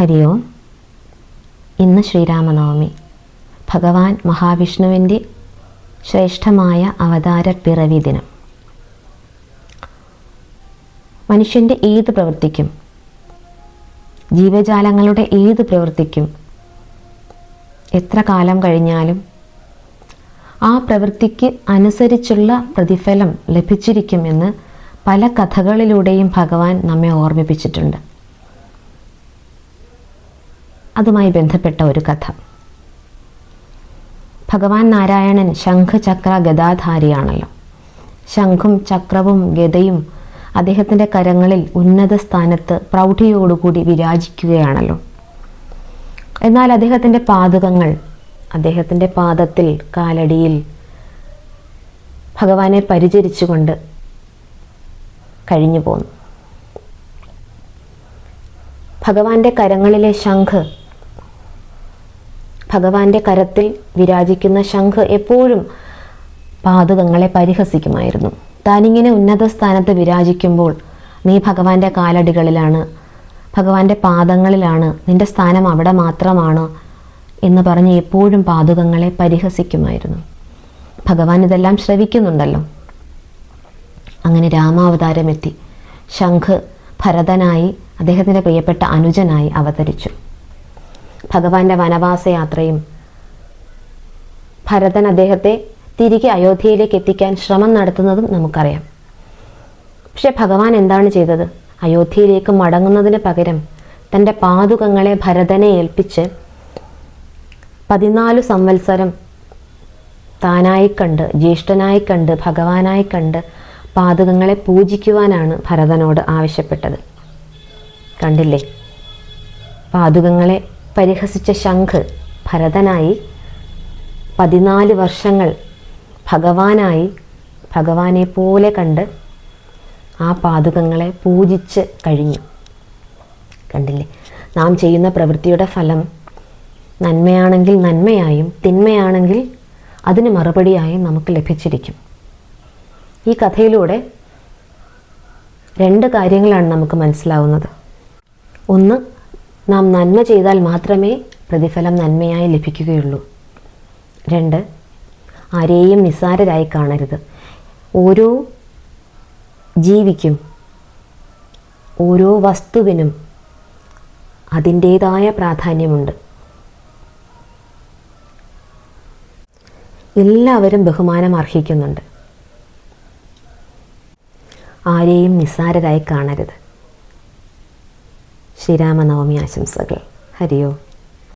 ഹരി ഓം ഇന്ന് ശ്രീരാമനവമി. ഭഗവാൻ മഹാവിഷ്ണുവിന്റെ ശ്രേഷ്ഠമായ അവതാര പിറവി ദിനം. മനുഷ്യന്റെ ഏത് പ്രവൃത്തിക്കും ജീവജാലങ്ങളുടെ ഏത് പ്രവൃത്തിക്കും എത്ര കാലം കഴിഞ്ഞാലും ആ പ്രവൃത്തിക്ക് അനുസരിച്ചുള്ള പ്രതിഫലം ലഭിച്ചിരിക്കുമെന്ന് പല കഥകളിലൂടെയും ഭഗവാൻ നമ്മെ ഓർമ്മിപ്പിച്ചിട്ടുണ്ട്. അതുമായി ബന്ധപ്പെട്ട ഒരു കഥ. ഭഗവാൻ നാരായണൻ ശംഖ ചക്ര ഗദാധാരിയാണല്ലോ. ശംഖും ചക്രവും ഗദയും അദ്ദേഹത്തിന്റെ കരങ്ങളിൽ ഉന്നത സ്ഥാനത്ത് പ്രൗഢിയോടുകൂടി വിരാജിക്കുകയാണല്ലോ. എന്നാൽ അദ്ദേഹത്തിന്റെ പാതകങ്ങൾ അദ്ദേഹത്തിന്റെ പാദത്തിൽ കാലടിയിൽ ഭഗവാനെ പരിചരിച്ചുകൊണ്ട് കഴിഞ്ഞു പോന്നു ഭഗവാന്റെ കരങ്ങളിലെ ശംഖ് ഭഗവാന്റെ കരത്തിൽ വിരാജിക്കുന്ന ശംഖ് എപ്പോഴും പാതുകങ്ങളെ പരിഹസിക്കുമായിരുന്നു. താനിങ്ങനെ ഉന്നത സ്ഥാനത്ത് വിരാജിക്കുമ്പോൾ നീ ഭഗവാന്റെ കാലടികളിലാണ് ഭഗവാന്റെ പാദങ്ങളിലാണ് നിന്റെ സ്ഥാനം അവിടെ മാത്രമാണ് എന്ന് പറഞ്ഞ് എപ്പോഴും പാതുകങ്ങളെ പരിഹസിക്കുമായിരുന്നു. ഭഗവാൻ ഇതെല്ലാം ശ്രവിക്കുന്നുണ്ടല്ലോ. അങ്ങനെ രാമാവതാരമെത്തി. ശംഖ് ഭരതനായി അദ്ദേഹത്തിന്റെ പ്രിയപ്പെട്ട അനുജനായി അവതരിച്ചു. ഭഗവാന്റെ വനവാസയാത്രയും ഭരതൻ അദ്ദേഹത്തെ തിരികെ അയോധ്യയിലേക്ക് എത്തിക്കാൻ ശ്രമം നടത്തുന്നതും നമുക്കറിയാം. പക്ഷെ ഭഗവാൻ എന്താണ് ചെയ്തത്? അയോധ്യയിലേക്ക് മടങ്ങുന്നതിന് പകരം തന്റെ പാതുകങ്ങളെ ഭരതനെ ഏൽപ്പിച്ച് പതിനാല് സംവത്സരം താനായി കണ്ട് ജ്യേഷ്ഠനായി കണ്ട് ഭഗവാനായി കണ്ട് പാതുകങ്ങളെ പൂജിക്കുവാനാണ് ഭരതനോട് ആവശ്യപ്പെട്ടത്. കണ്ടില്ലേ? പാതുകങ്ങളെ പരിഹസിച്ച ശംഖ് ഭരതനായി പതിനാല് വർഷങ്ങൾ ഭഗവാനായി ഭഗവാനെ പോലെ കണ്ട് ആ പാതുകങ്ങളെ പൂജിച്ച് കഴിഞ്ഞു. കണ്ടില്ലേ? നാം ചെയ്യുന്ന പ്രവൃത്തിയുടെ ഫലം നന്മയാണെങ്കിൽ നന്മയായും തിന്മയാണെങ്കിൽ അതിന് മറുപടിയായും നമുക്ക് ലഭിച്ചിരിക്കും. ഈ കഥയിലൂടെ രണ്ട് കാര്യങ്ങളാണ് നമുക്ക് മനസ്സിലാവുന്നത്. ഒന്ന് നാം നന്മ ചെയ്താൽ മാത്രമേ പ്രതിഫലം നന്മയായി ലഭിക്കുകയുള്ളൂ. രണ്ട് ആരെയും നിസ്സാരരായി കാണരുത്. ഓരോ ജീവിക്കും ഓരോ വസ്തുവിനും അതിന്റേതായ പ്രാധാന്യമുണ്ട്. എല്ലാവരും ബഹുമാനം അർഹിക്കുന്നുണ്ട്. ആരെയും നിസ്സാരരായി കാണരുത്. ശ്രീരാമനവമി ആശംസകൾ. ഹരിയോ.